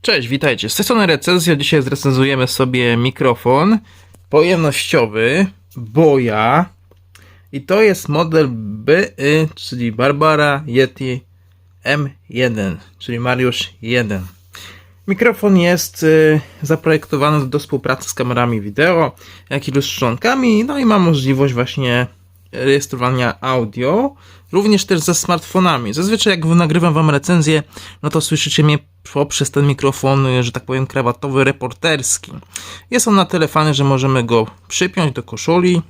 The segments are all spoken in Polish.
Cześć, witajcie. Z tej recenzja. Dzisiaj zrecenzujemy sobie mikrofon pojemnościowy Boya. I to jest model BY, czyli Barbara Yeti M1, czyli Mariusz 1. Mikrofon jest y, zaprojektowany do współpracy z kamerami wideo, jak i lustrzonkami, no i ma możliwość właśnie rejestrowania audio, również też ze smartfonami. Zazwyczaj jak nagrywam wam recenzję, no to słyszycie mnie poprzez ten mikrofon, y, że tak powiem, krawatowy, reporterski. Jest on na tyle że możemy go przypiąć do koszuli,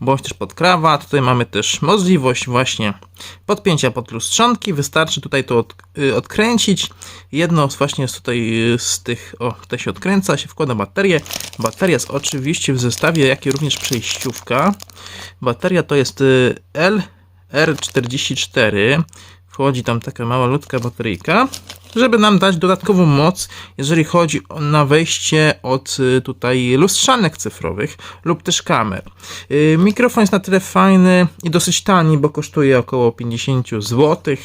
bądź też pod krawat. Tutaj mamy też możliwość właśnie podpięcia pod lustrzanki. Wystarczy tutaj to od, y, odkręcić. Jedno właśnie z tutaj y, z tych, o, tutaj się odkręca, się wkłada baterię. Bateria jest oczywiście w zestawie, jak i również przejściówka. Bateria to jest y, LR44. Wchodzi tam taka mała bateryjka, żeby nam dać dodatkową moc, jeżeli chodzi na wejście od y, tutaj lustrzanek cyfrowych lub też kamer. Y, Mikrofon jest na tyle fajny i dosyć tani, bo kosztuje około 50 zł.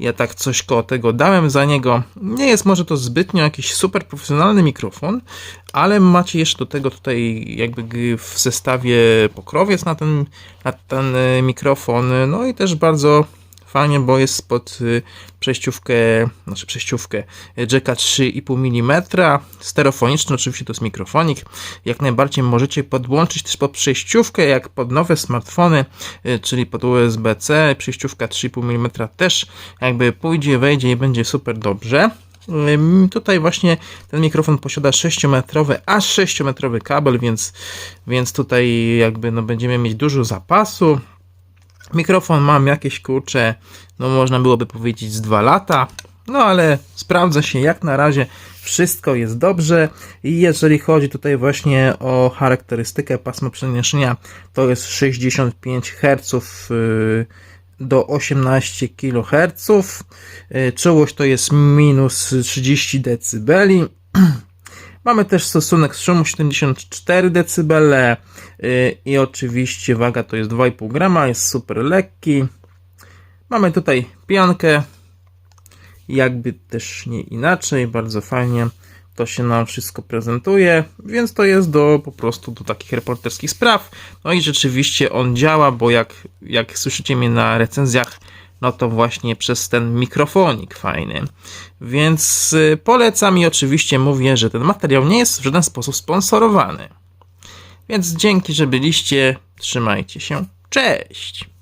Ja tak coś koło tego dałem za niego. Nie jest może to zbytnio jakiś super profesjonalny mikrofon, ale macie jeszcze do tego tutaj jakby w zestawie pokrowiec na ten, na ten y, mikrofon. No i też bardzo fajnie, bo jest pod y, przejściówkę, znaczy przejściówkę y, jacka 3,5 mm, stereofoniczny, oczywiście to jest mikrofonik. Jak najbardziej możecie podłączyć też pod przejściówkę, jak pod nowe smartfony, y, czyli pod USB-C, przejściówka 3,5 mm też jakby pójdzie, wejdzie i będzie super dobrze. Tutaj właśnie ten mikrofon posiada 6-metrowy, aż 6-metrowy kabel, więc, więc tutaj jakby no będziemy mieć dużo zapasu. Mikrofon mam jakieś kurcze, no można byłoby powiedzieć z 2 lata, no ale sprawdza się jak na razie, wszystko jest dobrze. I jeżeli chodzi tutaj właśnie o charakterystykę pasma przeniesienia, to jest 65 Hz yy, do 18 kHz, yy, czułość to jest minus 30 dB. Mamy też stosunek szumu 74 dB i oczywiście waga to jest 2,5 grama, jest super lekki. Mamy tutaj piankę, jakby też nie inaczej, bardzo fajnie to się nam wszystko prezentuje, więc to jest do po prostu do takich reporterskich spraw. No i rzeczywiście on działa, bo jak, jak słyszycie mnie na recenzjach, no to właśnie przez ten mikrofonik fajny. Więc y, polecam i oczywiście mówię, że ten materiał nie jest w żaden sposób sponsorowany. Więc dzięki, że byliście. Trzymajcie się. Cześć!